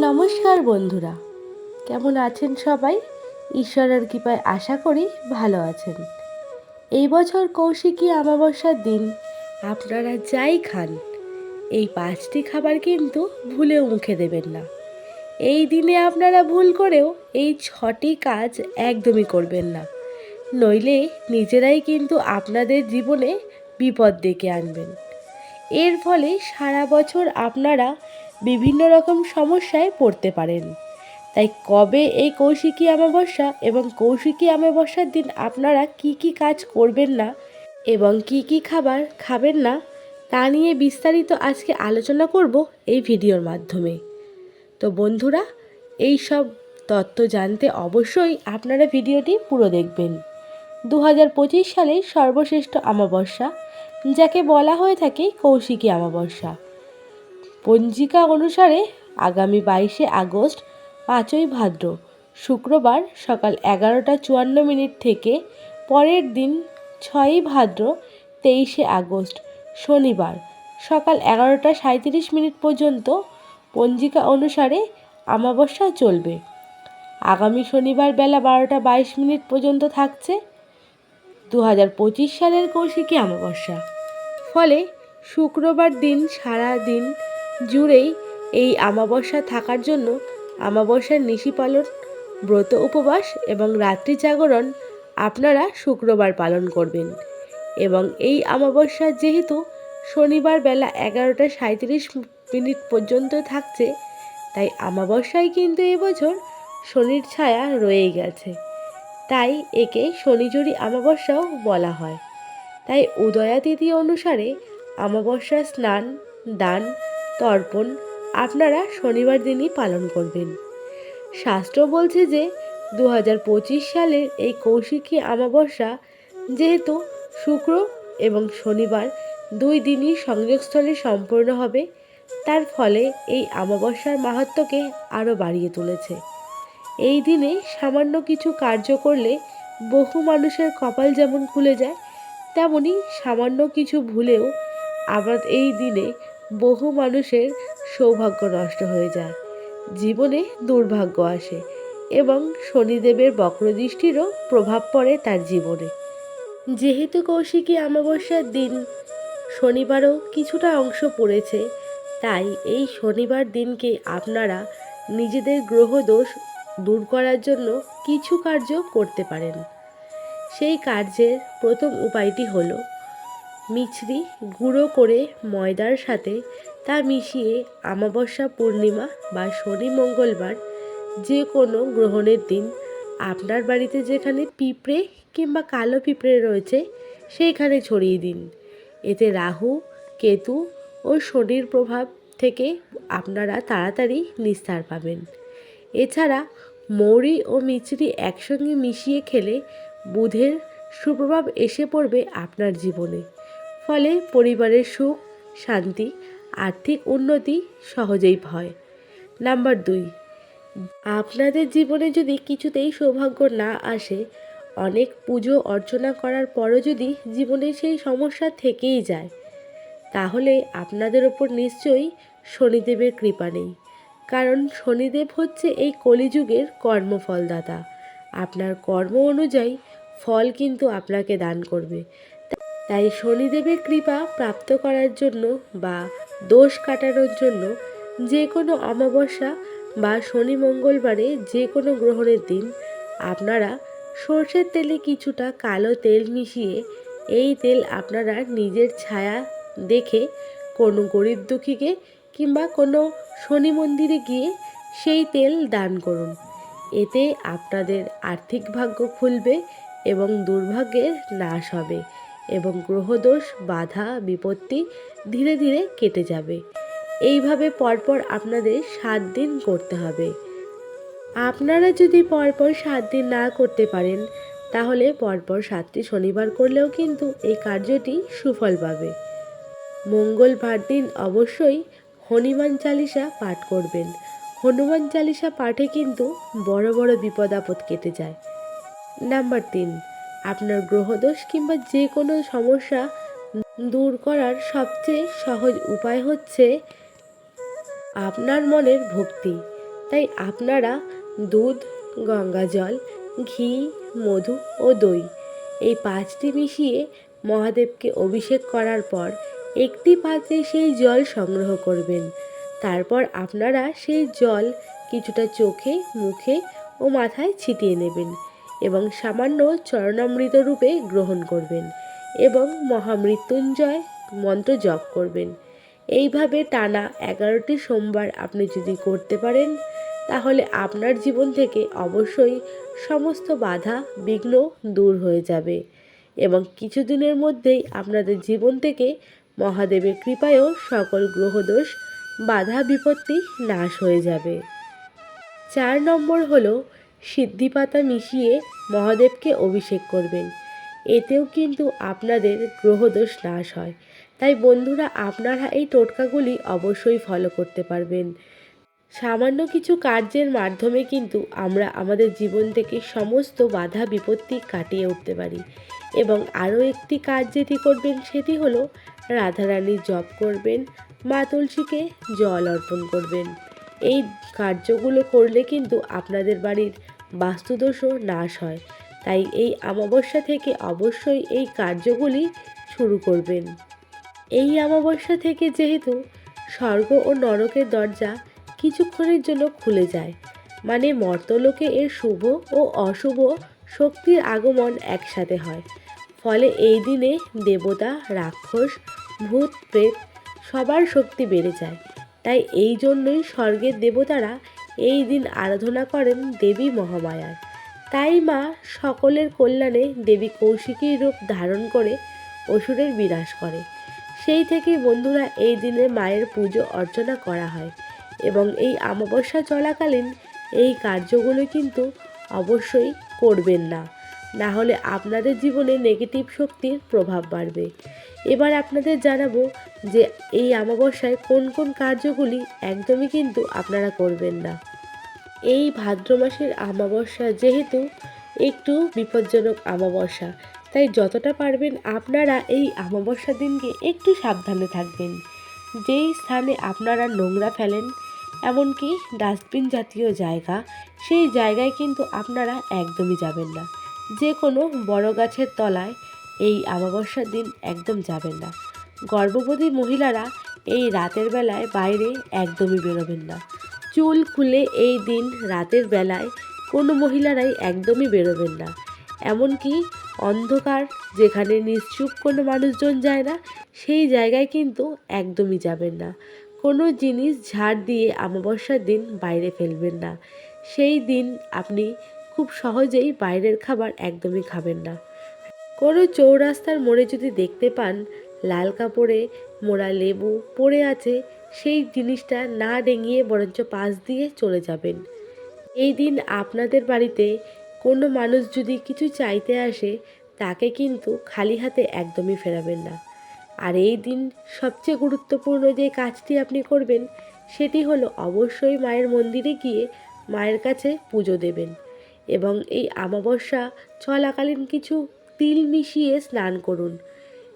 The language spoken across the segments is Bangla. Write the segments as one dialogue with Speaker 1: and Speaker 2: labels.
Speaker 1: নমস্কার বন্ধুরা। কেমন আছেন সবাই? ঈশ্বরের কৃপায় আশা করি ভালো আছেন। এই বছর কৌশিকী অমাবস্যার দিন, আপনারা যাই খান। এই পাঁচটি খাবার কিন্তু ভুলেও মুখে দেবেন না। এই দিনে আপনারা ভুল করেও এই ছটি কাজ একদমই করবেন না। নইলে নিজেরাই কিন্তু আপনাদের জীবনে বিপদ ডেকে আনবেন। এর ফলে সারা বছর আপনারা বিভিন্ন রকম সমস্যায় পড়তে পারেন। তাই কবে এই কৌশিকী অমাবস্যা এবং কৌশিকী অমাবস্যার দিন আপনারা কি কি কাজ করবেন না এবং কি কি খাবার খাবেন না, তা নিয়ে বিস্তারিত আজকে আলোচনা করব এই ভিডিওর মাধ্যমে। তো বন্ধুরা, এই সব তত্ত্ব জানতে অবশ্যই আপনারা ভিডিওটি পুরো দেখবেন। দু হাজার পঁচিশ সালের সর্বশ্রেষ্ঠ অমাবস্যা, যাকে বলা হয়ে থাকে কৌশিকী অমাবস্যা। পঞ্জিকা অনুসারে আগামী বাইশে আগস্ট পাঁচই ভাদ্র, শুক্রবার সকাল এগারোটা চুয়ান্ন মিনিট থেকে পরের দিন ছয়ই ভাদ্র, তেইশে আগস্ট, শনিবার সকাল এগারোটা সাঁত্রিশ মিনিট পর্যন্ত পঞ্জিকা অনুসারে অমাবস্যা চলবে। আগামী শনিবার বেলা বারোটা বাইশ মিনিট পর্যন্ত থাকছে দু হাজার পঁচিশ সালের কৌশিকী অমাবস্যা। ফলে শুক্রবার দিন সারা দিন জুড়েই এই আমাবস্যা থাকার জন্য আমাবস্যার নিশি পালন, ব্রত উপবাস এবং রাত্রি জাগরণ আপনারা শুক্রবার পালন করবেন। এবং এই আমাবস্যা যেহেতু শনিবার বেলা এগারোটা সাঁত্রিশ মিনিট পর্যন্ত থাকছে, তাই অমাবস্যায় কিন্তু এবছর শনির ছায়া রয়েই গেছে। তাই একে শনিজুরি অমাবস্যাও বলা হয়। তাই উদয়া তিথি অনুসারে অমাবস্যা স্নান, দান তর্পণ আপনারা শনিবার দিনই পালন করবেন। শাস্ত্র বলছে যে দু পঁচিশ সালের এই কৌশিকী অমাবস্যা যেহেতু শুক্র এবং শনিবার দুই দিনই সংযোগস্থলে সম্পূর্ণ হবে, তার ফলে এই অমাবস্যার মাহাত্মকে আরও বাড়িয়ে তুলেছে। এই দিনে সামান্য কিছু কার্য করলে বহু মানুষের কপাল যেমন খুলে যায়, তেমনি সামান্য কিছু ভুলেও আবার এই দিনে বহু মানুষের সৌভাগ্য নষ্ট হয়ে যায়। জীবনে দুর্ভাগ্য আসে এবং শনিদেবের বক্রদৃষ্টিরও প্রভাব পড়ে তার জীবনে। যেহেতু কৌশিকী অমাবস্যার দিন শনিবারও কিছুটা অংশ পড়েছে, তাই এই শনিবার দিনকে আপনারা নিজেদের গ্রহদোষ দূর করার জন্য কিছু কার্য করতে পারেন। সেই কার্যের প্রথম উপায়টি হলো মিছরি গুঁড়ো করে ময়দার সাথে তা মিশিয়ে অমাবস্যা পূর্ণিমা বা শনি মঙ্গলবার যে কোনো গ্রহণের দিন আপনার বাড়িতে যেখানে পিঁপড়ে কিংবা কালো পিঁপড়ে রয়েছে সেইখানে ছড়িয়ে দিন। এতে রাহু, কেতু ও শনির প্রভাব থেকে আপনারা তাড়াতাড়ি নিস্তার পাবেন। এছাড়া মৌরি ও মিচড়ি একসঙ্গে মিশিয়ে খেলে বুধের সুপ্রভাব এসে পড়বে আপনার জীবনে। ফলে পরিবারের সুখ, শান্তি, আর্থিক উন্নতি সহজেই হয়। নাম্বার দুই, আপনাদের জীবনে যদি কিছুতেই সৌভাগ্য না আসে, অনেক পুজো অর্চনা করার পরও যদি জীবনে সেই সমস্যা থেকেই যায়, তাহলে আপনাদের ওপর নিশ্চয়ই শনিদেবের কৃপা নেই। কারণ শনিদেব হচ্ছে এই কলিযুগের কর্মফলদাতা। আপনার কর্ম অনুযায়ী ফল কিন্তু আপনাকে দান করবে। তাই শনিদেবের কৃপা প্রাপ্ত করার জন্য বা দোষ কাটানোর জন্য যে কোনো অমাবস্যা বা শনি মঙ্গলবারে যে কোনো গ্রহণের দিন আপনারা সর্ষের তেলে কিছুটা কালো তেল মিশিয়ে এই তেল আপনারা নিজের ছায়া দেখে কোনো গরিব দুঃখীকে কিংবা কোনো শনি মন্দিরে গিয়ে সেই তেল দান করুন। এতে আপনাদের আর্থিক ভাগ্য খুলবে এবং দুর্ভাগ্যের নাশ হবে। এবং গ্রহদোষ, বাধা, বিপত্তি ধীরে ধীরে কেটে যাবে। এইভাবে পরপর আপনাদের সাত দিন করতে হবে। আপনারা যদি পরপর সাত দিন না করতে পারেন, তাহলে পরপর সাতটি শনিবার করলেও কিন্তু এই কার্যটি সুফল পাবে। মঙ্গলবার দিন অবশ্যই হনুমান চালিসা পাঠ করবেন। হনুমান চালিসা পাঠে কিন্তু বড় বড় বিপদ আপদ কেটে যায়। নাম্বার তিন আপনার গ্রহদোষ কিংবা যে কোনো সমস্যা দূর করার সবচেয়ে সহজ উপায় হচ্ছে আপনার মনের ভক্তি। তাই আপনারা দুধ, গঙ্গা জল, ঘি, মধু ও দই এই পাঁচটি মিশিয়ে মহাদেবকে অভিষেক করার পর একটি পাত্রে সেই জল সংগ্রহ করবেন। তারপর আপনারা সেই জল কিছুটা চোখে, মুখে ও মাথায় ছিটিয়ে নেবেন। এবং সামান্য চরণামৃত রূপে গ্রহণ করবেন এবং মহামৃত্যুঞ্জয় মন্ত্র জপ করবেন। এইভাবে টানা এগারোটি সোমবার আপনি যদি করতে পারেন, তাহলে আপনার জীবন থেকে অবশ্যই সমস্ত বাধা, বিঘ্ন দূর হয়ে যাবে এবং কিছুদিনের মধ্যেই আপনাদের জীবন থেকে মহাদেবের কৃপায়ও সকল গ্রহদোষ, বাধা, বিপত্তি নাশ হয়ে যাবে। চার নম্বর হলো সিদ্ধি পাতা মিশিয়ে মহাদেবকে অভিষেক করবেন। এতেও কিন্তু আপনাদের গ্রহদোষ নাশ হয়। তাই বন্ধুরা, আপনারা এই টোটকাগুলি অবশ্যই ফলো করতে পারবেন। সামান্য কিছু কার্যের মাধ্যমে কিন্তু আমরা আমাদের জীবন থেকে সমস্ত বাধা বিপত্তি কাটিয়ে উঠতে পারি। এবং আরও একটি কাজ যেটি করবেন, সেটি হলো রাধারানীর জপ করবেন, মা তুলসীকে জল অর্পণ করবেন। এই কার্যগুলো করলে কিন্তু আপনাদের বাড়ির বাস্তুদোষও নাশ হয়। তাই এই অমাবস্যা থেকে অবশ্যই এই কার্যগুলি শুরু করবেন। এই অমাবস্যা থেকে যেহেতু স্বর্গ ও নরকের দরজা কিছুক্ষণের জন্য খুলে যায় মানে মর্তলোকে এর শুভ ও অশুভ শক্তির আগমন একসাথে হয়। ফলে এই দিনে দেবতা, রাক্ষস, ভূত, প্রেত সবার শক্তি বেড়ে যায়। তাই এই জন্যই স্বর্গের দেবতারা এই দিন আরাধনা করেন দেবী মহামায়ার। তাই মা সকলের কল্যাণে দেবী কৌশিকীর রূপ ধারণ করে অসুরের বিনাশ করে। সেই থেকেই বন্ধুরা এই দিনে মায়ের পুজো অর্চনা করা হয় এবং এই আমাবস্যা চলাকালীন এই কার্যগুলো কিন্তু অবশ্যই করবেন না। না হলে আপনাদের জীবনে নেগেটিভ শক্তির প্রভাব বাড়বে। এবার আপনাদের জানাব যে এই অমাবস্যায় কোন কোন কার্যগুলি একদমই কিন্তু আপনারা করবেন না। এই ভাদ্র মাসের অমাবস্যা যেহেতু একটু বিপজ্জনক অমাবস্যা, তাই যতটা পারবেন আপনারা এই অমাবস্যা দিনকে একটু সাবধানে থাকবেন। যেই স্থানে আপনারা নোংরা ফেলেন, এমনকি ডাস্টবিন জাতীয় জায়গা, সেই জায়গায় কিন্তু আপনারা একদমই যাবেন না। যে কোনো বড় গাছের তলায় এই অমাবস্যার দিন একদম যাবেন না। গর্ভবতী মহিলারা এই রাতের বেলায় বাইরে একদমই বেরোবেন না। চুল খুলে এই দিন রাতের বেলায় কোনো মহিলারাই একদমই বেরোবেন না। এমনকি অন্ধকার যেখানে নিশ্চুপ কোনো মানুষজন যায় না, সেই জায়গায় কিন্তু একদমই যাবেন না। কোনো জিনিস ঝাড় দিয়ে অমাবস্যার দিন বাইরে ফেলবেন না। সেই দিন আপনি খুব সহজেই বাইরের খাবার একদমই খাবেন না। কোনো চৌরাস্তার মোড়ে যদি দেখতে পান, লাল কাপড়ে মোড়া লেবু পড়ে আছে, সেই জিনিসটা না ডেঙিয়ে বরঞ্চ পাশ দিয়ে চলে যাবেন। এই দিন আপনাদের বাড়িতে কোনো মানুষ যদি কিছু চাইতে আসে, তাকে কিন্তু খালি হাতে একদমই ফেরাবেন না। আর এই দিন সবচেয়ে গুরুত্বপূর্ণ যে কাজটি আপনি করবেন, সেটি হলো অবশ্যই মায়ের মন্দিরে গিয়ে মায়ের কাছে পুজো দেবেন। এবং এই আমাবস্যা চলাকালীন কিছু তিল মিশিয়ে স্নান করুন।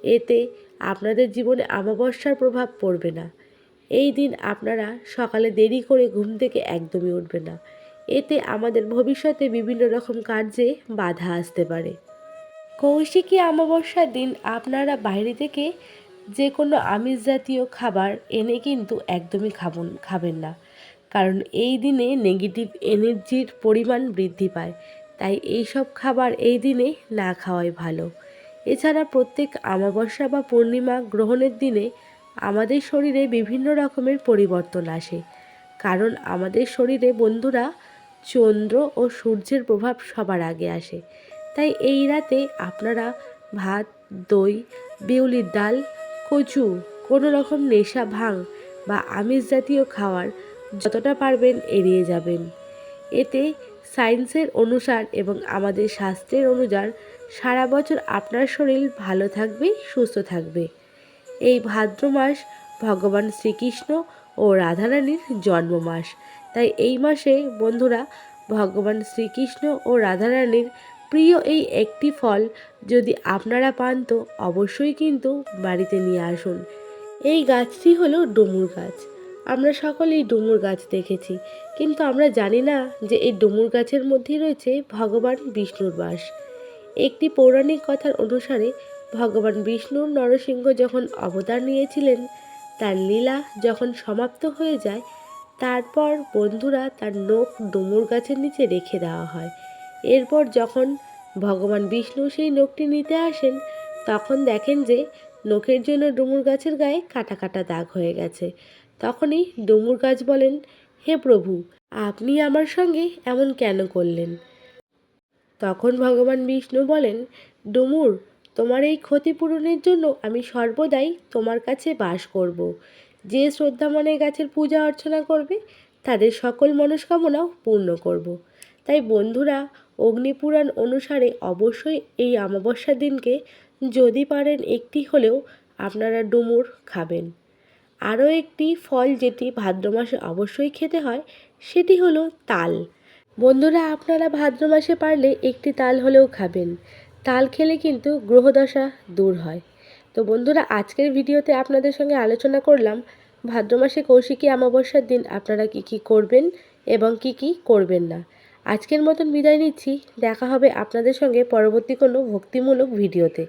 Speaker 1: এতে আপনাদের জীবনে আমাবস্যার প্রভাব পড়বে না। এই দিন আপনারা সকালে দেরি করে ঘুম থেকে একদমই উঠবে না। এতে আমাদের ভবিষ্যতে বিভিন্ন রকম কার্যে বাধা আসতে পারে। কৌশিকী আমাবস্যার দিন আপনারা বাইরে থেকে যে কোনো আমিষ জাতীয় খাবার এনে কিন্তু একদমই খাবন, খাবেন না। কারণ এই দিনে নেগেটিভ এনার্জির পরিমাণ বৃদ্ধি পায়। তাই এই সব খাবার এই দিনে না খাওয়াই ভালো। এছাড়া প্রত্যেক আমাবস্যা বা পূর্ণিমা গ্রহণের দিনে আমাদের শরীরে বিভিন্ন রকমের পরিবর্তন আসে। কারণ আমাদের শরীরে বন্ধুরা চন্দ্র ও সূর্যের প্রভাব সবার আগে আসে। তাই এই রাতে আপনারা ভাত, দই, বিউলির ডাল, কচু, কোনো রকম নেশা, ভাং বা আমিষ জাতীয় খাবার যতটা পারবেন এড়িয়ে যাবেন। এতে সায়েন্সের অনুসার এবং আমাদের শাস্ত্রের অনুযায়ী সারা বছর আপনার শরীর ভালো থাকবে, সুস্থ থাকবে। এই ভাদ্র মাস ভগবান শ্রীকৃষ্ণ ও রাধারানীর জন্ম মাস তাই এই মাসে বন্ধুরা, ভগবান শ্রীকৃষ্ণ ও রাধারানীর প্রিয় এই একটি ফল যদি আপনারা পান তো অবশ্যই কিন্তু বাড়িতে নিয়ে আসুন। এই গাছটি হলো ডুমুর গাছ। আমরা সকলেই ডুমুর গাছ দেখেছি। কিন্তু আমরা জানি না যে এই ডুমুর গাছের মধ্যেই রয়েছে ভগবান বিষ্ণুর বাস। একটি পৌরাণিক কথার অনুসারে ভগবান বিষ্ণু নরসিংহ যখন অবতার নিয়েছিলেন, তার লীলা যখন সমাপ্ত হয়ে যায়, তারপর বন্ধুরা তার নখ ডুমুর গাছের নিচে রেখে দেওয়া হয়। এরপর যখন ভগবান বিষ্ণু সেই নখটি নিতে আসেন, তখন দেখেন যে নখের জন্য ডুমুর গাছের গায়ে কাটা কাটা দাগ হয়ে গেছে। তখনই ডুমুর গাছ বলেন, হে প্রভু, আপনি আমার সঙ্গে এমন কেন করলেন তখন ভগবান বিষ্ণু বলেন, ডুমুর, তোমার এই ক্ষতিপূরণের জন্য আমি সর্বদাই তোমার কাছে বাস করব। যে শ্রদ্ধা মনে গাছের পূজা অর্চনা করবে, তাদের সকল মনস্কামনাও পূর্ণ করব। তাই বন্ধুরা, অগ্নিপুরাণ অনুসারে অবশ্যই এই অমাবস্যার দিনকে যদি পারেন একটি হলেও আপনারা ডুমুর খাবেন আরও একটি ফল যেটি ভাদ্র মাসে অবশ্যই খেতে হয়, সেটি হলো তাল। বন্ধুরা, আপনারা ভাদ্র মাসে পারলে একটি তাল হলেও খাবেন। তাল খেলে কিন্তু গ্রহদশা দূর হয়। তো বন্ধুরা, আজকের ভিডিওতে আপনাদের সঙ্গে আলোচনা করলাম, ভাদ্র মাসে কৌশিকী অমাবস্যার দিন আপনারা কি কি করবেন এবং কি কি করবেন না। আজকের মতন বিদায় নিচ্ছি। দেখা হবে আপনাদের সঙ্গে পরবর্তী কোনো ভক্তিমূলক ভিডিওতে।